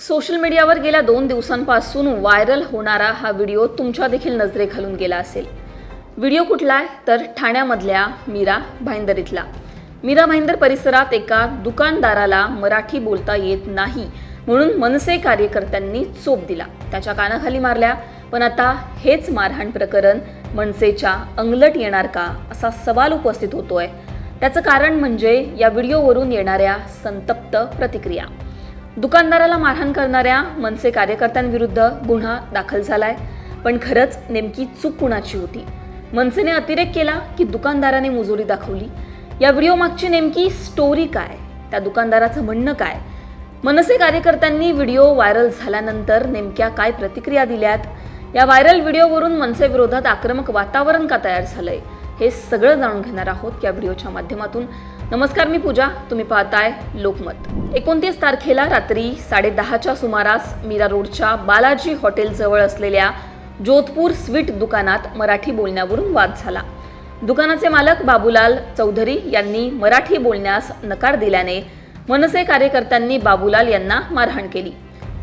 Social मीडियावर गेल्या दोन दिवसांपासून व्हायरल होणारा हा व्हिडिओ तुमच्या देखील नजरेखालून गेला असेल. व्हिडिओ कुठला आहे? तर ठाण्यामधल्या मीरा भाईंदर इथला. मीरा भाईंदर परिसरात एका दुकानदाराला मराठी बोलता येत नाही म्हणून मनसे कार्यकर्त्यांनी चोप दिला. त्याच्या कानाखाली मारल्या. पण आता हेच मारहाण प्रकरण मनसेच्या अंगलट येणार का असा सवाल उपस्थित होतोय. त्याचं कारण म्हणजे या व्हिडिओवरून येणाऱ्या संतप्त प्रतिक्रिया. दुकानदाराला मारहाण करणाऱ्या मनसे कार्यकर्त्यांविरुद्ध गुन्हा दाखल झालाय. पण खरंच नेमकी चूक कुणाची होती? मनसेने अतिरेक केला की दुकानदाराने मुजोरी दाखवली. या व्हिडिओ मागची नेमकी स्टोरी काय? त्या दुकानदाराचं म्हणणं काय? मनसे कार्यकर्त्यांनी व्हिडिओ व्हायरल झाल्यानंतर नेमक्या काय प्रतिक्रिया दिल्यात? या व्हायरल व्हिडिओवरून मनसे विरोधात आक्रमक वातावरण का तयार झालंय? हे सगळं जाणून घेणार आहोत या व्हिडिओच्या माध्यमातून. नमस्कार मी पूजा. तुम्ही पाहताय लोकमत. एकोणतीस तारखेला रात्री साडेदहाच्या सुमारास मीरा रोडच्या बालाजी हॉटेलजवळ असलेल्या जोधपूर स्वीट दुकानात मराठी बोलण्यावरून वाद झाला. दुकानाचे मालक बाबूलाल चौधरी यांनी मराठी बोलण्यास नकार दिल्याने मनसे कार्यकर्त्यांनी बाबूलाल यांना मारहाण केली.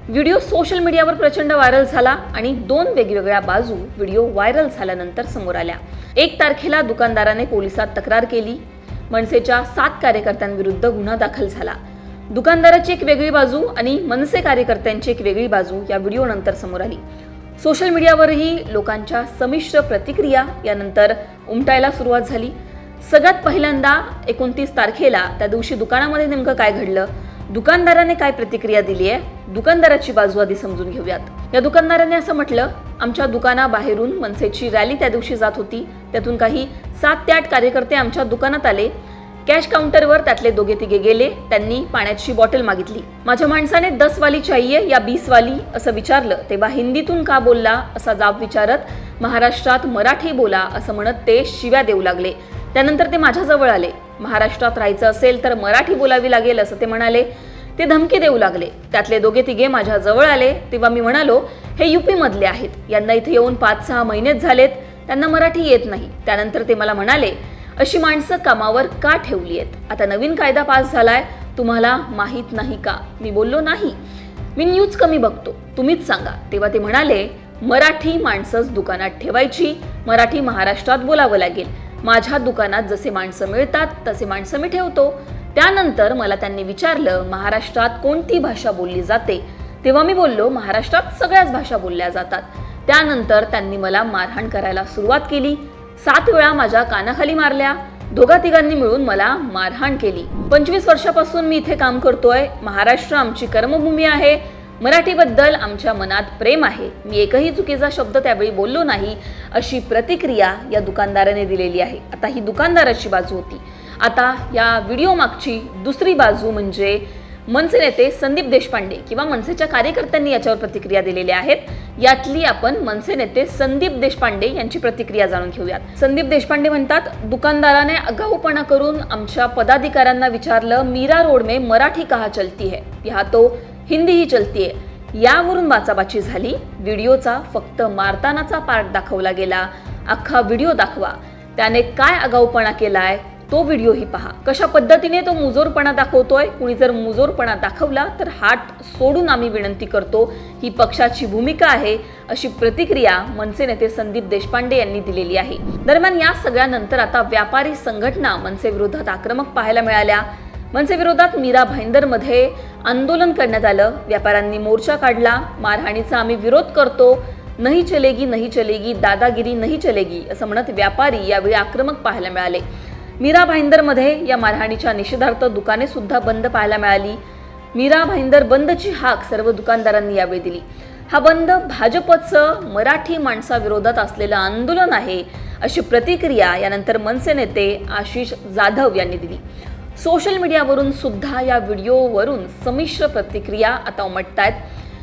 व्हिडिओ सोशल मीडियावर प्रचंड व्हायरल झाला आणि दोन वेगवेगळ्या बाजू व्हिडिओ व्हायरल झाल्यानंतर समोर आल्या. एक तारखेला दुकानदाराने पोलिसात तक्रार केली मनसेच्या सात कार्यकर्त्यांविरुद्ध गुन्हा दाखल झाला. दुकानदाराची एक वेगळी बाजू आणि मनसे कार्यकर्त्यांची एक वेगळी बाजू या व्हिडिओनंतर समोर आली. सोशल मीडियावरही लोकांच्या संमिश्र प्रतिक्रिया यानंतर उमटायला सुरुवात झाली. सगळ्यात पहिल्यांदा एकोणतीस तारखेला त्या दिवशी दुकानामध्ये नेमकं काय घडलं? दुकानदाराने काय प्रतिक्रिया दिली आहे दुकानदाराची बाजू आधी समजून घेऊयात. या दुकानदाराने असं म्हटलं आमच्या दुकानाबाहेरून मनसेची रॅली त्या दिवशी जात होती. त्यातून काही सात ते आठ कार्यकर्ते आमच्या दुकानात आले. कॅश काउंटरवर त्यातले दोघे तिघे गेले. त्यांनी पाण्याची बॉटल मागितली. माझ्या माणसाने दस वाली चाहिए या बीस वाली असं विचारलं. तेव्हा हिंदीतून का बोलला असा जाब विचारत महाराष्ट्रात मराठी बोला असं म्हणत ते शिव्या देऊ लागले. त्यानंतर ते माझ्याजवळ आले. महाराष्ट्रात राहायचं असेल तर मराठी बोलावी लागेल असं ते म्हणाले. ते धमकी देऊ लागले. त्यातले दोघे तिघे माझ्या जवळ आले. तेव्हा मी म्हणालो हे युपी मधले आहेत. यांना इथे येऊन पाच सहा महिनेच झालेत. त्यांना मराठी येत नाही. त्यानंतर ते मला म्हणाले अशी माणसं कामावर का ठेवली आहेत? आता नवीन कायदा पास झालाय. तुम्हाला माहीत नाही का? मी बोललो नाही. मी न्यूज कमी बघतो. तुम्हीच सांगा. तेव्हा ते म्हणाले मराठी माणसंच दुकानात ठेवायची. मराठी महाराष्ट्रात बोलावं लागेल. माझ्या दुकानात जसे माणसं मिळतात तसे माणसं मी ठेवतो. त्यानंतर मला त्यांनी विचारलं महाराष्ट्रात कोणती भाषा बोलली जाते? तेव्हा मी बोललो महाराष्ट्रात सगळ्याच भाषा बोलल्या जातात. त्यानंतर त्यांनी मला मारहाण करायला सुरुवात केली. सात वेळा माझ्या कानाखाली मारल्या. दोघा तिघांनी मिळून मला मारहाण केली. पंचवीस वर्षापासून मी इथे काम करतोय. महाराष्ट्र आमची कर्मभूमी आहे. मराठीबद्दल आमच्या मनात प्रेम आहे. मी एकही चुकीचा शब्द त्यावेळी बोललो नाही अशी प्रतिक्रिया या दुकानदाराने दिलेली आहे. आता ही दुकानदाराची बाजू होती. आता या व्हिडिओ मागची दुसरी बाजू म्हणजे मनसे नेते संदीप देशपांडे किंवा मनसेच्या कार्यकर्त्यांनी याच्यावर प्रतिक्रिया दिलेल्या आहेत. यातली आपण मनसे नेते संदीप देशपांडे यांची प्रतिक्रिया जाणून घेऊयात. संदीप देशपांडे म्हणतात दुकानदाराने आगाऊपणा करून आमच्या पदाधिकाऱ्यांना विचारलं मीरा रोड में मराठी कहा चलती है? या तो हिंदी ही चलती है. यावरून बाचाबाची झाली. व्हिडिओचा फक्त मारतानाचा पार्ट दाखवला गेला. अख्खा व्हिडिओ दाखवा. त्याने काय आगाऊपणा केलाय? तो व्हिडिओही पहा. कशा पद्धतीने तो मुजोरपणा दाखवतोय? कुणी जर मुजोरपणा दाखवला तर हात सोडून आम्ही विनंती करतो ही पक्षाची भूमिका आहे अशी प्रतिक्रिया मनसे नेते संदीप देशपांडे यांनी दिलेली आहे. दरम्यान या सगळ्यानंतर आता व्यापारी संघटना मनसे विरोधात आक्रमक पाहायला मिळाल्या. मनसे विरोधात मीरा भाईंदरमध्ये आंदोलन करण्यात आलं. व्यापाऱ्यांनी मोर्चा काढला. मारहाणीचा आम्ही विरोध करतो. नाही चलेगी नाही चलेगी. दादागिरी नाही चलेगी असं म्हणत व्यापारी यावेळी आक्रमक पाहायला मिळाले. मीरा भाईंदरमध्ये या मारहाणीच्या निषेधार्थ दुकाने सुद्धा बंद पाहायला मिळाली. मीरा भाईंदर बंदची हाक सर्व दुकानदारांनी यावेळी दिली. हा बंद भाजपचं मराठी माणसाविरोधात असलेलं आंदोलन आहे अशी प्रतिक्रिया यानंतर मनसे नेते आशिष जाधव यांनी दिली. सोशल मीडियावरून सुद्धा या व्हिडिओवरून संमिश्र प्रतिक्रिया आता उमटत आहेत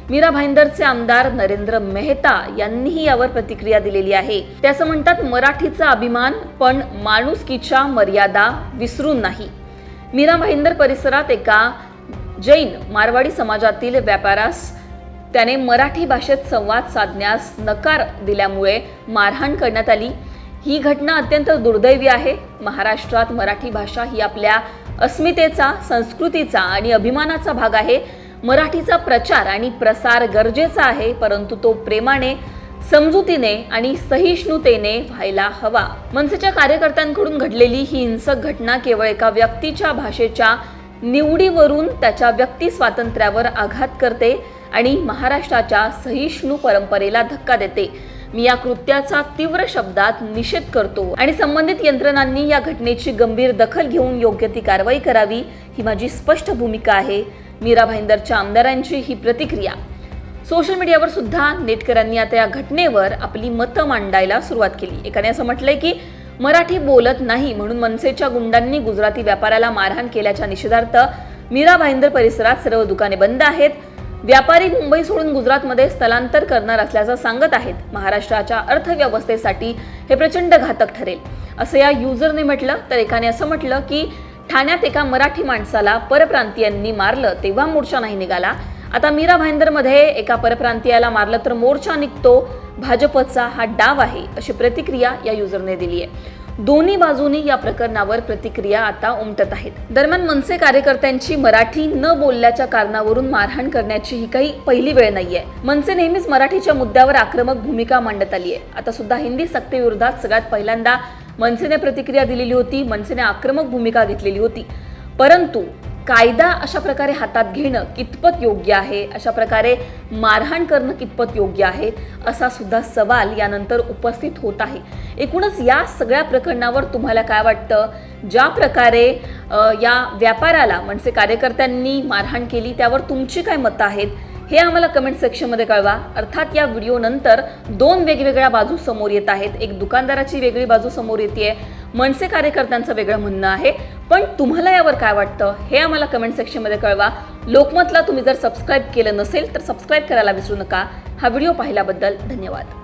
मीरा भाईंदरचे आमदार नरेंद्र मेहता यांनीही यावर प्रतिक्रिया दिलेली आहे. ते असं म्हणतात मराठीचा अभिमान पण माणुसकीच्या मर्यादा विसरून नाही. मीरा भाईंदर परिसरात एका जैन मारवाडी समाजातील व्यापारास त्याने मराठी भाषेत संवाद साधण्यास नकार दिल्यामुळे मारहाण करण्यात आली. ही घटना अत्यंत दुर्दैवी आहे. महाराष्ट्रात मराठी भाषा ही आपल्या अस्मितेचा संस्कृतीचा आणि अभिमानाचा भाग आहे. मराठीचा प्रचार आणि प्रसार गरजेचा आहे परंतु तो प्रेमाने समजुतीने आणि सहिष्णुतेने व्हायला हवा. मनसेच्या कार्यकर्त्यांकडून घडलेली ही हिंसक घटना केवळ एका व्यक्तीच्या भाषेच्या निवडीवरून त्याच्या व्यक्ती स्वातंत्र्यावर आघात करते आणि महाराष्ट्राच्या सहिष्णू परंपरेला धक्का देते. मी या कृत्याचा तीव्र शब्दात निषेध करतो आणि संबंधित यंत्रणांनी या घटनेची गंभीर दखल घेऊन योग्य ती कारवाई करावी ही माझी स्पष्ट भूमिका आहे. मीरा भाईंदरच्या आमदारांची ही प्रतिक्रिया. सोशल मीडियावर सुद्धा नेटकऱ्यांनी आता या घटनेवर आपली मतं मांडायला सुरुवात केली. एकाने असं म्हटलंय की मराठी बोलत नाही म्हणून मनसेच्या गुंडांनी गुजराती व्यापाऱ्याला मारहाण केल्याच्या निषेधार्थ मीरा भाईंदर परिसरात सर्व दुकाने बंद आहेत. व्यापारी मुंबई सोडून गुजरातमध्ये स्थलांतर करणार असल्याचं सांगत आहेत. महाराष्ट्राच्या अर्थव्यवस्थेसाठी हे प्रचंड घातक ठरेल. असं या युजरने म्हटलं तर एकाने असं म्हटलं की ठाण्यात एका मराठी माणसाला परप्रांतीयांनी मारलं तेव्हा मोर्चा नाही निघाला. आता मीरा भाईंदरमध्ये एका परप्रांतीयाला मारलं तर मोर्चा निघतो. भाजपचा हा डाव आहे अशी प्रतिक्रिया या युजरने दिली आहे. दोन्ही बाजूनी या प्रकरणावर प्रतिक्रिया आता उमटत आहेत. दरम्यान मनसे कार्यकर्त्यांची मराठी न बोलल्याच्या कारणावरून मारहाण करण्याची ही काही पहिली वेळ नाहीये. मनसे नेहमीच मराठीच्या मुद्द्यावर आक्रमक भूमिका मांडत आली आहे आता सुद्धा हिंदी सक्तीविरोधात सगळ्यात पहिल्यांदा मनसेने प्रतिक्रिया दिलेली होती मनसेने आक्रमक भूमिका घेतलेली होती. परंतु कायदा अशा प्रकारे हातात घेणं कितपत योग्य आहे? अशा प्रकारे मारहाण करणं कितपत योग्य आहे? असा सुद्धा सवाल यानंतर उपस्थित होत आहे. एकूणच या सगळ्या प्रकरणावर तुम्हाला काय वाटतं? ज्या प्रकारे या व्यापाराला म्हणजे कार्यकर्त्यांनी मारहाण केली त्यावर तुमची काय मतं आहेत? हे आम्हाला कमेंट सेक्शनमध्ये कळवा. अर्थात या व्हिडिओनंतर दोन वेगवेगळ्या बाजू समोर येत आहेत. एक दुकानदाराची वेगळी बाजू समोर येते मनसे कार्यकर्त्यांचं वेगळं म्हणणं आहे. पण तुम्हाला यावर काय वाटतं? हे आम्हाला कमेंट सेक्शनमध्ये कळवा. लोकमतला तुम्ही जर सबस्क्राईब केलं नसेल तर सबस्क्राईब करायला विसरू नका. हा व्हिडिओ पाहिल्याबद्दल धन्यवाद.